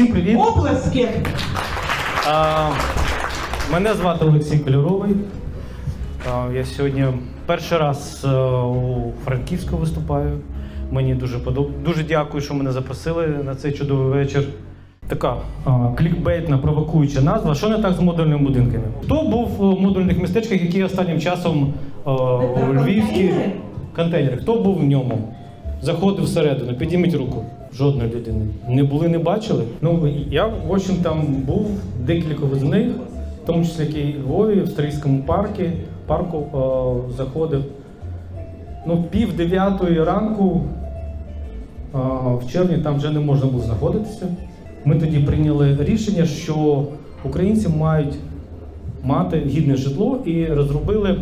Всім привіт! Оплески! А, мене звати Олексій Кольоровий. А, я сьогодні перший раз е, у Франківську виступаю. Мені дуже подоб... Дуже дякую, що мене запросили на цей чудовий вечір. Така а, клікбейтна, провокуюча назва. Що не так з модульними будинками? Хто був у модульних містечках, які останнім часом е, у Львівській контейнери? Хто був в ньому? Заходив всередину, підійміть руку. Жодної людини. Не були, не бачили. Ну я в общем там був декілька з них, в тому числі який у Львові, в Стрийському парку, парку е, заходив. Ну, пів дев'ятої ранку е, в червні там вже не можна було знаходитися. Ми тоді прийняли рішення, що українці мають мати гідне житло і розробили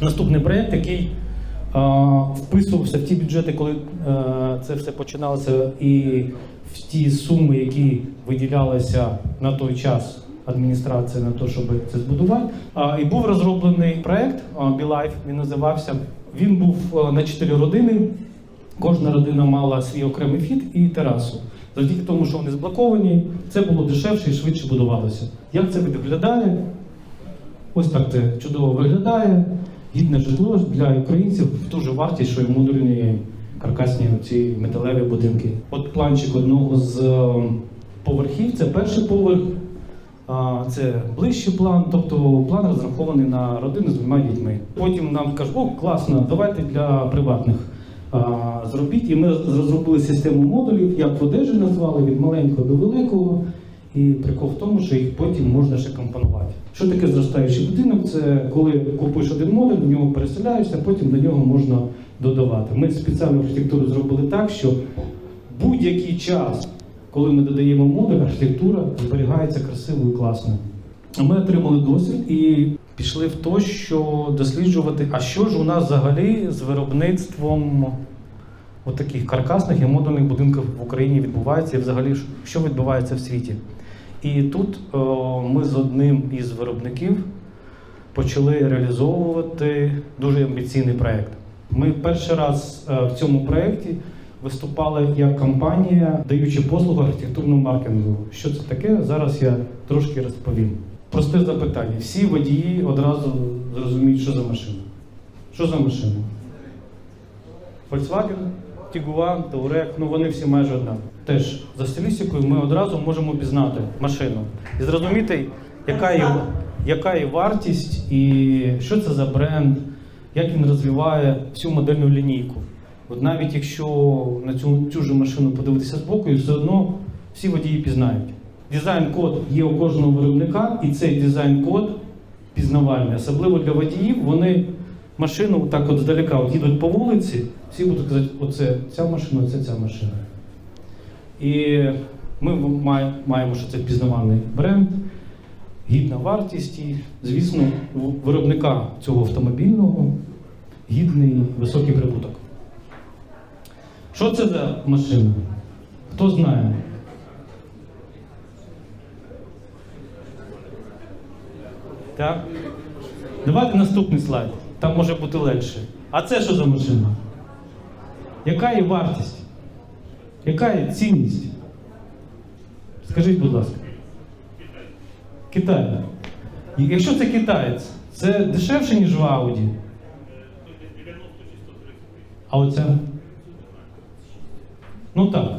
наступний проєкт, який вписувався в ті бюджети, коли е, це все починалося, і в ті суми, які виділялися на той час адміністрації на те, щоб це збудувати. І був розроблений проєкт Білайф, він називався. Він був е, на 4 родини. Кожна родина мала свій окремий вхід і терасу. Завдяки тому, що вони зблоковані, це було дешевше і швидше будувалося. Як це виглядає? Ось так це чудово виглядає. Гідне житло для українців в ту вартість, що й модульні каркасні ці металеві будинки. От планчик одного з е, поверхів це перший поверх, це ближчий план, тобто план розрахований на родину з двома дітьми. Потім нам кажуть, о, класно, давайте для приватних зробіть. І ми розробили систему модулів, як в одежі назвали, від маленького до великого. І прикол в тому, що їх потім можна ще компонувати. Що таке зростаючий будинок? Це коли купуєш один модуль, в нього переселяєшся, потім до нього можна додавати. Ми спеціальну архітектуру зробили так, що будь-який час, коли ми додаємо модуль, архітектура зберігається красиво і класно. Ми отримали досвід і пішли в те, що досліджувати, а що ж у нас взагалі з виробництвом отаких каркасних і модульних будинків в Україні відбувається, і взагалі що відбувається в світі. І тут о, ми з одним із виробників почали реалізовувати дуже амбіційний проєкт. Ми перший раз е, в цьому проєкті виступали як компанія, даючи послугу архітектурного маркетингу. Що це таке? Зараз я трошки розповім. Просте запитання. Всі водії одразу зрозуміють, що за машина. Що за машина? Volkswagen, Tiguan, Touareg, ну вони всі майже одна. Теж за стилістикою ми одразу можемо пізнати машину і зрозуміти, яка її, яка її вартість і що це за бренд, як він розвиває всю модельну лінійку. От навіть якщо на цю, цю машину подивитися збоку, і все одно всі водії пізнають. Дизайн-код є у кожного виробника, і цей дизайн-код пізнавальний, особливо для водіїв, вони машину так от здалека от їдуть по вулиці, всі будуть казати, оце ця машина, це ця машина. І ми маємо, що це пізнавальний бренд, гідна вартість і, звісно, у виробника цього автомобільного гідний високий прибуток. Що це за машина? Хто знає? Так? Давайте наступний слайд. Там може бути легше. А це що за машина? Яка її вартість? Яка її цінність? Скажіть, будь ласка. Китай. Якщо це китаєць, це дешевше, ніж в Ауді. А оця? Ну так.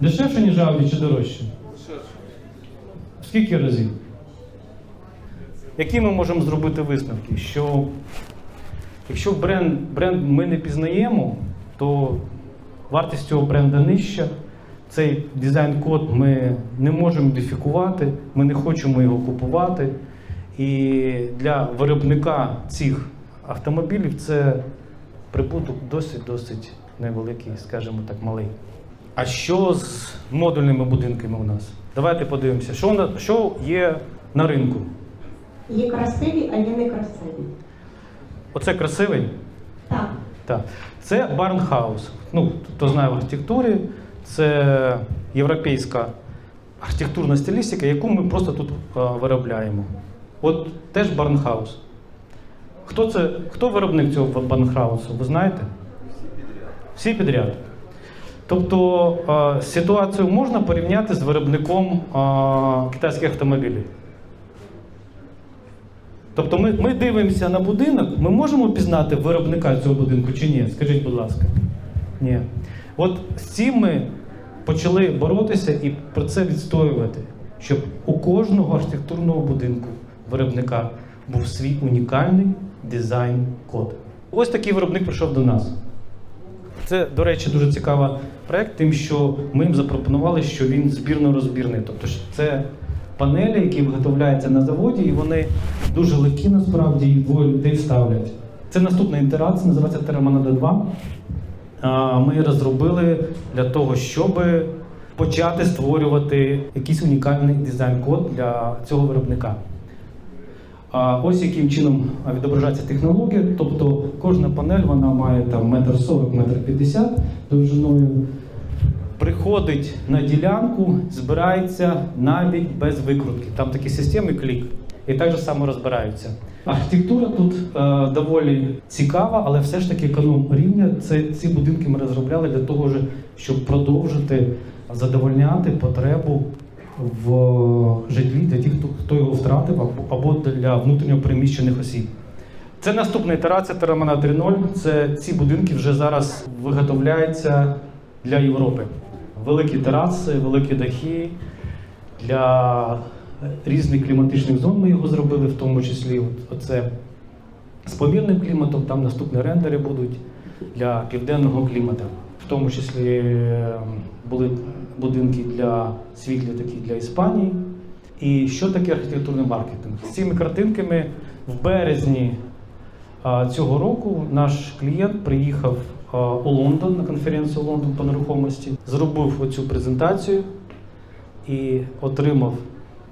Дешевше, ніж Ауді чи дорожче? Скільки разів? Які ми можемо зробити висновки? Що якщо бренд, бренд ми не пізнаємо, то вартість цього бренда нижча. Цей дизайн-код ми не можемо ідентифікувати, ми не хочемо його купувати. І для виробника цих автомобілів це прибуток досить-досить невеликий, скажімо так, малий. А що з модульними будинками у нас? Давайте подивимося, що, на- що є на ринку. Є красиві, а є некрасиві. Оце красивий. Так. Так. Це Барнхаус. Ну, хто знає в архітектурі, це європейська архітектурна стилістика, яку ми просто тут е, виробляємо. От теж Барнхаус. Хто це, хто виробник цього Барнхаусу? Ви знаєте? Всі підряд. Тобто е, ситуацію можна порівняти з виробником е, китайських автомобілів. Тобто ми, ми дивимося на будинок, ми можемо пізнати виробника цього будинку чи ні? Скажіть, будь ласка. Ні. От з цим ми почали боротися і про це відстоювати, щоб у кожного архітектурного будинку виробника був свій унікальний дизайн-код. Ось такий виробник прийшов до нас. Це, до речі, дуже цікавий проект, тим, що ми їм запропонували, що він збірно-розбірний. Тобто це панелі, які виготовляються на заводі, і вони дуже легкі насправді, і двоє людей ставлять. Це наступна ітерація, називається Тераманада 2. Ми розробили для того, щоб почати створювати якийсь унікальний дизайн-код для цього виробника. Ось яким чином відображається технологія. Тобто кожна панель вона має там метр сорок, метр п'ятдесят довжиною. Приходить на ділянку, збирається навіть без викрутки. Там такі системи клік, і так же само розбираються. Архітектура тут е, доволі цікава, але все ж таки економ рівня. Це ці будинки ми розробляли для того, щоб продовжити задовольняти потребу в житлі для тих, хто, його втратив, або, для внутрішньо переміщених осіб. Це наступна ітерація Терамана 3.0. Це ці будинки вже зараз виготовляються для Європи. Великі тераси, великі дахи для різних кліматичних зон ми його зробили, в тому числі оце з помірним кліматом, там наступні рендери будуть для південного клімату. В тому числі е, були будинки для світлі, такі для Іспанії. І що таке архітектурний маркетинг? З цими картинками в березні цього року наш клієнт приїхав у Лондон на конференцію Лондон по нерухомості, зробив оцю презентацію і отримав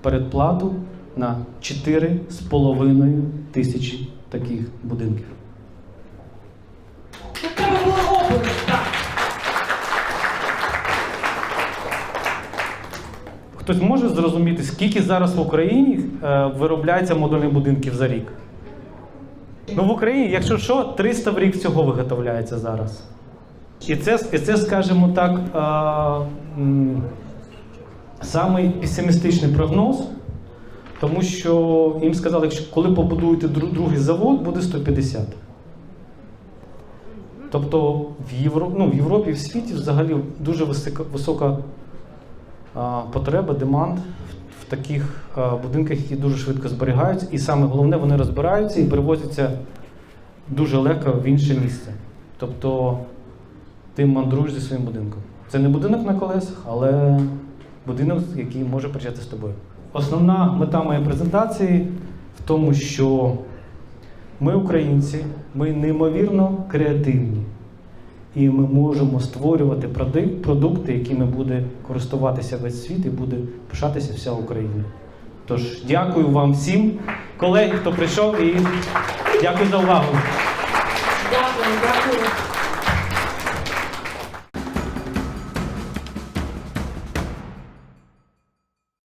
передплату на 4,5 тисячі таких будинків. Хтось може зрозуміти, скільки зараз в Україні е, виробляється модульних будинків за рік? Ну, в Україні, якщо що, 300 в рік всього виготовляється зараз. І це, і це скажімо так, е, самий песимістичний прогноз, тому що їм сказали, що коли побудуєте другий завод, буде 150. Тобто в, Євро, ну, в Європі і в світі взагалі дуже висока, висока а, потреба, демант в, в таких а, будинках, які дуже швидко зберігаються, і саме головне, вони розбираються і перевозяться дуже легко в інше місце. Тобто ти мандруєш зі своїм будинком. Це не будинок на колесах, але будинок, який може приїжджати з тобою. Основна мета моєї презентації в тому, що ми, українці, ми неймовірно креативні. І ми можемо створювати продукти, якими буде користуватися весь світ і буде пишатися вся Україна. Тож дякую вам всім, колеги, хто прийшов, і дякую за увагу. Дякую, дякую.